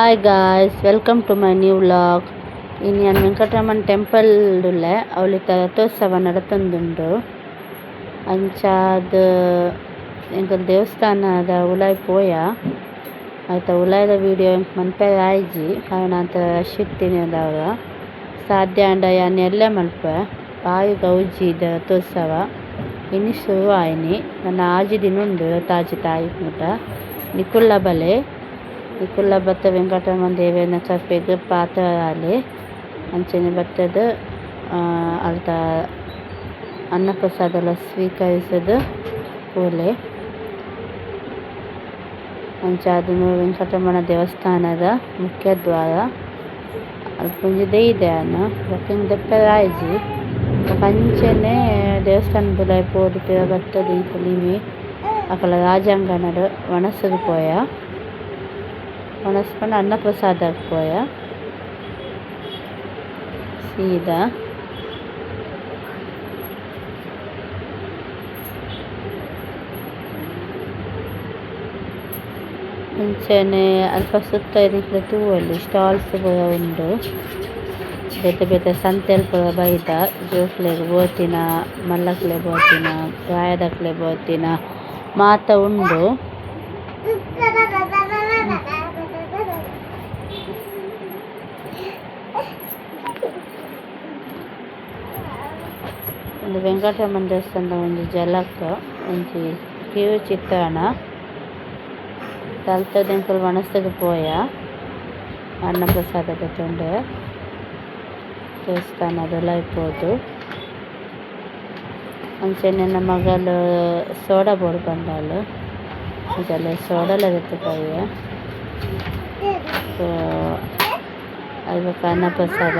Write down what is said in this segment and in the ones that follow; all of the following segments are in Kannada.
Hi guys welcome to my new vlog ಇನ್ನು ನಾನು ವೆಂಕಟರಮಣ ಟೆಂಪಲ್ ಉಳ್ಳೆ ಅವಳಿತ ರಥೋತ್ಸವ ನಡತೊಂದುಂಡು ಅಂಚಾದ ಎಂಕಲ್ ದೇವಸ್ಥಾನದ ಉಲಾಯ್ ಪೋಯ ಐತ ಉಲಾಯದ ವೀಡಿಯೋ ಎಂಕ್ ಮನ್ಪೆರ ಆಯ್ಜಿ ಕಾರಣ ಅಂತ ರಶ್ ಇತ್ತೀನಿ ಅದಾಗ ಸಾಧ್ಯ ಅಂಡ ಯಾನ್ ಎಲ್ಲೆ ಮಲ್ಪೆ ಬಾರಿ ಗೌಜಿದ ರಥೋತ್ಸವ ಇನ್ನು ಶುರು ಆಯ್ನಿ ನನ್ನ ಆಜಿ ದಿನ ಉಂಡು ರಥಾಜಿ ತಾಯಿ ಮುಟ ನಿಕುಲ್ಲ ಬಲೆ ನಿಕುಲ್ಲ ಭತ್ತ ವೆಂಕಟರಮಣ ದೇವೆರ್ನ ಚಪ್ಪೆಗ್ ಪಾತ್ರ ಆಲೆ ಅಂಚನೆ ಬತ್ತದ ಅಲ್ತ ಅನ್ನಪ್ರಸಾದಲ ಸ್ವೀಕರಿಸದ ಅಂಚ ಅದನ್ನು ವೆಂಕಟರಮಣ ದೇವಸ್ಥಾನದ ಮುಖ್ಯ ದ್ವಾರ ಅಲ್ಪೊಂಜಿ ದೇ ಅನ್ನ ಬೊಕ್ಕ ದೆಪ್ಪರೆ ಆಯ್ಜಿ ಅಂಚನೆ ದೇವಸ್ಥಾನ ಬುಲಾಯ್ ಪೋದು ಪಿರ ಬತ್ತದ ಅಕಲ ರಾಜಾಂಗಣಡ್ ವನಸದು ಪೋಯ. ವನಸ್ಪಂಡ ಅನ್ನಪ್ರಸಾದಗ್ ಪೋಯ ಸೀದಾ. ಮುಂಚೆನೆ ಅಲ್ಪ ಸುತ್ತ ಇರಿಕ್ಲೆ ತೂವೊಲಿ ಸ್ಟಾಲ್ಸ್ ಪೂರ ಉಂಡು ಬೇತೆ ಬೇತೆ ಸಂತೆಲ್ ಪೂರ ಬೈದ ಜೋಕ್ಲೆಗ್ ಬೋತಿನ, ಮಲ್ಲಕ್ಲೆ ಬೋತಿನ, ಪ್ರಾಯದಕ್ಲೆ ಬೋತಿನ ಮಾತ ಉಂಡು ಒಂದು ವೆಂಕಟರಮಣ ದೇವಸ್ಥಾನದ ಒಂಜಿ ಜಲಕ್ ಒಂಜಿ ಕಿರು ಚಿತ್ರಣ ತಲ್ತದ ಎಂಕುಲು ವನಸ್ಸಗ್ ಪೋಯ ಅನ್ನಪ್ರಸಾದ ತೊಂಡೆ ದೇವಸ್ಥಾನದೆಲ್ಲ ಇಪ್ಪೋದು ಅಂಚನೆ ನನ್ನ ಮಗಳು ಸೋಡಾ ಬೋರ್ಡ್ ಬಂದಾಳು ಅಂಚಲ್ಲ ಸೋಡಲ ಎತ್ತುಕಾಯ ಸೊ ಅದಕ್ಕೆ ಅನ್ನಪ್ರಸಾದ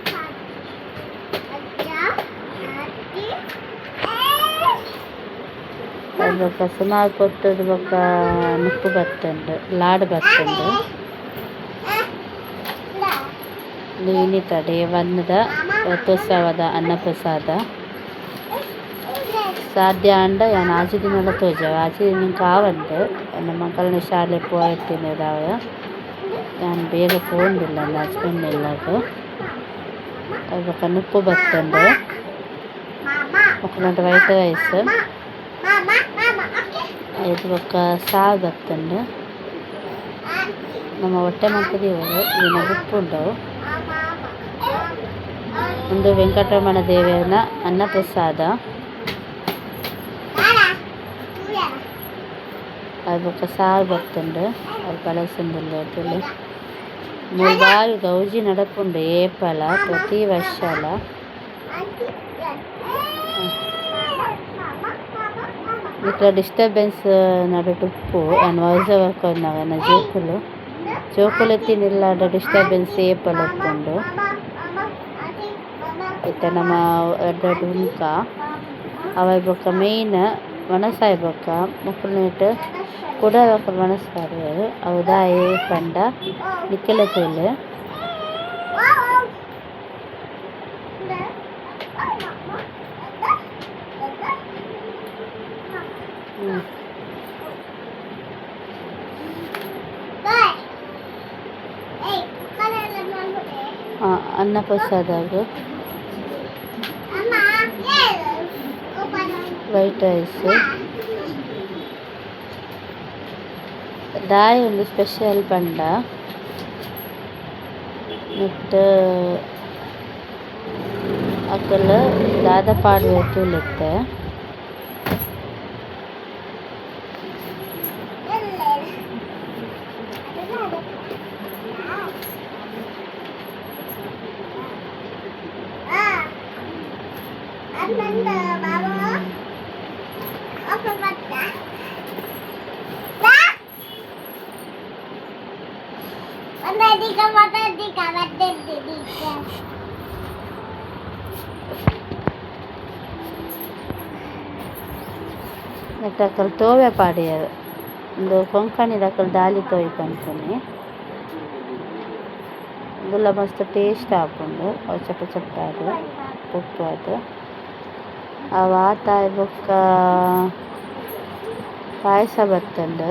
ಬೊಕ್ಕ ಸುಮಾರು ಪೊತ್ತುದು ಬೊಕ್ಕ ನುಪ್ಪು ಬತ್ತುಂಡು ಲಾಡ್ ಬತ್ತುಂಡು ನೀನಿ ತಡೆ ವನ್ನದ ರಥೋತ್ಸವದ ಅನ್ನಪ್ರಸಾದ. ಸಾಧ್ಯ ಅಂಡ ಯಾನ್ ಆಚೆ ದಿನಲ ತೋಜವ ಆಚೆ ದಿನ ಕಾವಂದು. ನನ್ನ ಮಕ್ಕಳನ್ನ ಶಾಲೆ ಪೋಯ್ತಿನದಾವ ನಾನು ಬೇಗ ಪೋಂದಿಲ್ಲ ನನ್ನ ಹಸ್ಬೆಂಡ್ ಎಲ್ಲಾಗ ಅದಕ್ಕೆ ನುಪ್ಪು ಬತ್ತುಂಡು ಮುಕ್ಕನಂಟ ವೈಟ್ ರೈಸ್ ಐದು ಬೊಕ್ಕ ಸಾರು ಬತ್ತುಂಡು ನಮ್ಮ ಹೊಟ್ಟೆ ಮಕ್ಕಳಿವರು ಇನ್ನ ಉಪ್ಪುಂಡವು ಒಂದು ವೆಂಕಟರಮಣ ದೇವರನ ಅನ್ನಪ್ರಸಾದ ಅದು ಬೊಕ್ಕ ಸಾರು ಬತ್ತುಂಡು ಅದು ಪಳಸಂದುಲ್ಲೆ ತುಲು ಮೂರು ಬಾರಿ ಗೌಜಿ ನಡಪುಂಡು ಏಪಲ ಪ್ರತಿ ವರ್ಷಲ ಇಟ್ಲ ಡಿಸ್ಟರ್ಬೆನ್ಸ್ ನಡುಟು ಉಪ್ಪು ನಾನು ವಾಯ್ಸ್ ಓವರ್ ಜೋಕುಲು ಜೋಕುಲು ಎತ್ತಿನಿಲ್ಲಾಂಡ ಡಿಸ್ಟರ್ಬೆನ್ಸ್ ಏಪಲ್ ಉಪ್ಪುಂಡು ಇತ್ತ ನಮ್ಮ ಉಂಕ ಅವ ಬೊಕ್ಕ ಮೇಯ್ನ್ ಮನಸಾಯ್ ಬೊಕ್ಕ ಮುಕ್ಕುಲ್ನೇಟ್ ನೀಟ್ ಬೊಕ ವನಸ್ಪಾರು ಅವು ದಾಯಿ ಪಂಡ ನಿಕ್ಕಲ ತೂಲೆ ಅನ್ನಪ್ರಸಾದಾಗ ವೈಟ್ ರೈಸ್ ದಾಯಿ ಒಂದು ಸ್ಪೆಷಲ್ ಬಂಡ ಮತ್ತು ಅಕಲ್ ದಾದ ಪಾಡ್ವೆ ತೂಲೆತ್ತೆ. ಲೆಕ್ಕಲ್ಲಿ ತೋವೆ ಪಾಡಿಯರು ಒಂದು ಕೊಂಕಣಿ ಲೆಕ್ಕಲ್ಲಿ ದಾಲಿ ತೋಯ್ಕೊಂತೀನಿ ಗುಲ್ಲ ಮಸ್ತ್ ಟೇಸ್ಟ್ ಹಾಕೊಂಡು ಚಪ್ಪ ಚಪ್ಪ ಅದು ಉಪ್ಪು ಅದು ಅವ ತಾಯಿ ಬುಕ್ಕ ಪಾಯಸ ಬರ್ತಂಡು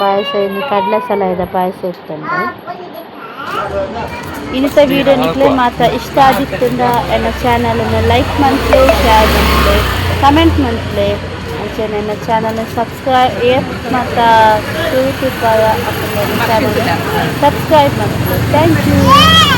ಪಾಯಸ ಇನ್ನು ಕಡಲೆ ಸಲಾಯ್ದ ಪಾಯಸ ಇತ್ತಂಡು ಇನ್ನಿತ ವಿಡಿಯೋ ನಿಕ್ಲೆ ಮಾತ್ರ ಇಷ್ಟ ಆದಿತ್ತಂದ ಎನ್ನ ಚಾನಲನ್ನು ಲೈಕ್ ಮನ್ಸ್ಲೆ ಶೇರ್ ಮನ್ಸ್ಲೆ ಕಮೆಂಟ್ ಮನ್ಸ್ಲೆ ಅಂಚೆ ನನ್ನ ಚಾನಲ್ ಸಬ್ಸ್ಕ್ರೈಬ್ ಏಪ್ ಮತ್ತು YouTube channel subscribe ಮನ್ಸ್ಲೆ thank you